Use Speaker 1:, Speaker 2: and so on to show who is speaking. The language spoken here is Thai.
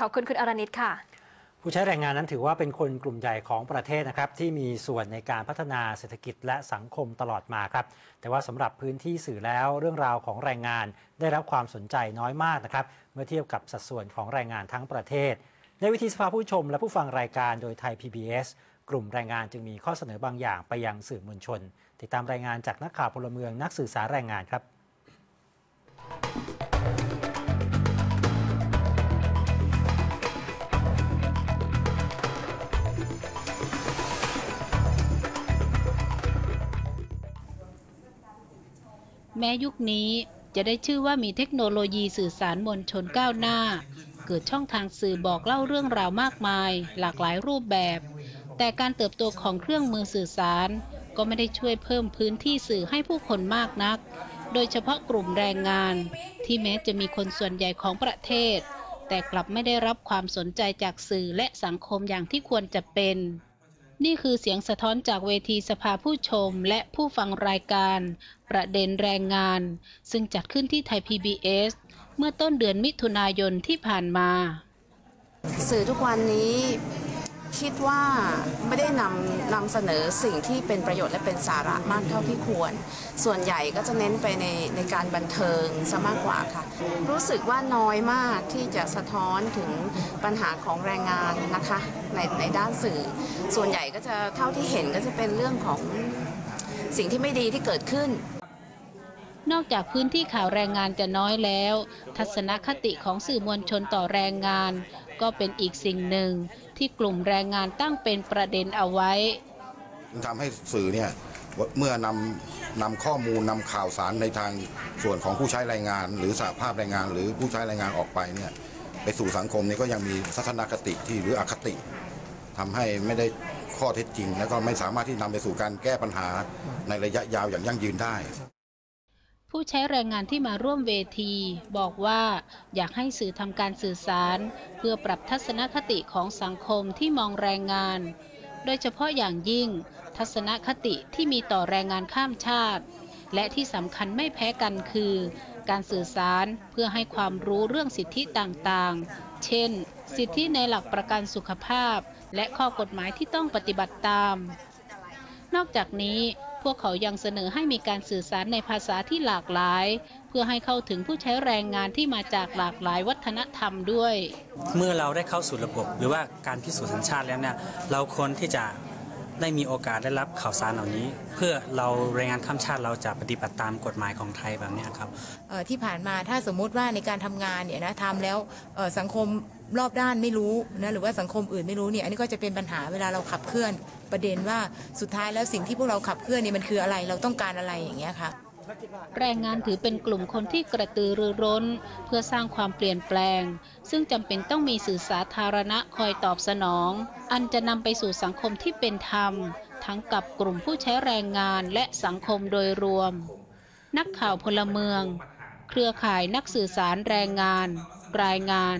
Speaker 1: ขอบคุณคุณอรณิตค่ะ
Speaker 2: ผู้ใช้แรงงานนั้นถือว่าเป็นคนกลุ่มใหญ่ของประเทศนะครับ ที่มีส่วนในการพัฒนาเศรษฐกิจและสังคมตลอดมาครับ แต่ว่าสำหรับพื้นที่สื่อแล้วเรื่องราวของแรงงานได้รับความสนใจน้อยมากนะครับ เมื่อเทียบกับสัดส่วนของแรงงานทั้งประเทศ ในวิธีสภาผู้ชมและผู้ฟังรายการโดยไทย PBS กลุ่มแรงงานจึงมีข้อเสนอบางอย่างไปยังสื่อมวลชน ติดตามรายงานจากนักข่าวพลเมืองนักสื่อสารแรงงานครับ
Speaker 3: แม้ยุคนี้จะได้ชื่อว่ามีเทคโนโลยีสื่อสารมวลชนก้าวหน้า เกิดช่องทางสื่อบอกเล่าเรื่องราวมากมาย หลากหลายรูปแบบ แต่การเติบโตของเครื่องมือสื่อสาร ก็ไม่ได้ช่วยเพิ่มพื้นที่สื่อให้ผู้คนมากนัก โดยเฉพาะกลุ่มแรงงาน ที่แม้จะมีคนส่วนใหญ่ของประเทศ แต่กลับไม่ได้รับความสนใจจากสื่อและสังคมอย่างที่ควรจะเป็น นี่คือเสียงสะท้อนจากเวทีสภาผู้ชมและผู้ฟังรายการ ประเด็นแรงงาน ซึ่งจัดขึ้นที่ไทย PBS เมื่อต้นเดือนมิถุนายนที่ผ่านมา
Speaker 4: สื่อทุกวันนี้ คิดว่าไม่ได้นำนำเสนอสิ่งที่เป็นประโยชน์และเป็นสาระมากเท่าที่ควร ส่วนใหญ่ก็จะเน้นไปในในการบันเทิงซะมากกว่าค่ะ รู้สึกว่าน้อยมากที่จะสะท้อนถึงปัญหาของแรงงานนะคะในในด้านสื่อ ส่วนใหญ่ก็จะเท่าที่เห็นก็จะเป็นเรื่องของสิ่งที่ไม่ดีที่เกิดขึ้น
Speaker 3: นอกจากพื้นที่ข่าวแรงงานจะน้อยแล้ว ทัศนคติของสื่อมวลชนต่อแรงงาน ก็เป็นอีกสิ่งหนึ่งที่กลุ่มแรงงานตั้งเป็นประเด็นเอาไว้
Speaker 5: ทำให้สื่อเนี่ยเมื่อนำนำข้อมูลนำข่าวสารในทางส่วนของผู้ใช้แรงงาน หรือสหภาพแรงงาน หรือผู้ใช้แรงงานออกไปเนี่ยไปสู่สังคมนี้ก็ยังมีทัศนคติที่หรืออคติทำให้ไม่ได้ข้อเท็จจริง แล้วก็ไม่สามารถที่นำไปสู่การแก้ปัญหาในระยะยาวอย่างยั่งยืนได้
Speaker 3: ผู้ใช้แรงงานที่มาร่วมเวที บอกว่าอยากให้สื่อทำการสื่อสาร เพื่อปรับทัศนคติของสังคมที่มองแรงงาน โดยเฉพาะอย่างยิ่ง ทัศนคติที่มีต่อแรงงานข้ามชาติ และที่สำคัญไม่แพ้กันคือ การสื่อสารเพื่อให้ความรู้เรื่องสิทธิต่างๆ เช่น สิทธิในหลักประกันสุขภาพ และข้อกฎหมายที่ต้องปฏิบัติตาม นอกจากนี้ พวกเขายังเสนอให้มีการสื่อสารในภาษาที่หลากหลาย เพื่อให้เข้าถึงผู้ใช้แรงงานที่มาจากหลากหลายวัฒนธรรมด้วย
Speaker 6: เมื่อเราได้เข้าสู่ระบบ หรือว่าการพิสูจน์สัญชาติแล้วเนี่ยเราควรที่จะ ได้มีโอกาสได้รับข่าวสารเหล่านี้ เพื่อเราแรงงานข้ามชาติเราจะปฏิบัติตามกฎหมายของไทยแบบนี้ครับ
Speaker 7: ที่ผ่านมาถ้าสมมุติว่าในการทำงานเนี่ยนะทำแล้วสังคมรอบด้านไม่รู้นะหรือว่าสังคมอื่นไม่รู้เนี่ยอันนี้ก็จะเป็นปัญหาเวลาเราขับเคลื่อนประเด็นว่าสุดท้ายแล้วสิ่งที่พวกเราขับเคลื่อนเนี่ยมันคืออะไรเราต้องการอะไรอย่างเงี้ยค่ะ
Speaker 3: แรงงานถือเป็นกลุ่มคนที่กระตือรือร้น เพื่อสร้างความเปลี่ยนแปลง ซึ่งจำเป็นต้องมีสื่อสาธารณะคอยตอบสนอง อันจะนำไปสู่สังคมที่เป็นธรรม ทั้งกับกลุ่มผู้ใช้แรงงานและสังคมโดยรวม นักข่าวพลเมือง เครือข่ายนักสื่อสารแรงงาน รายงาน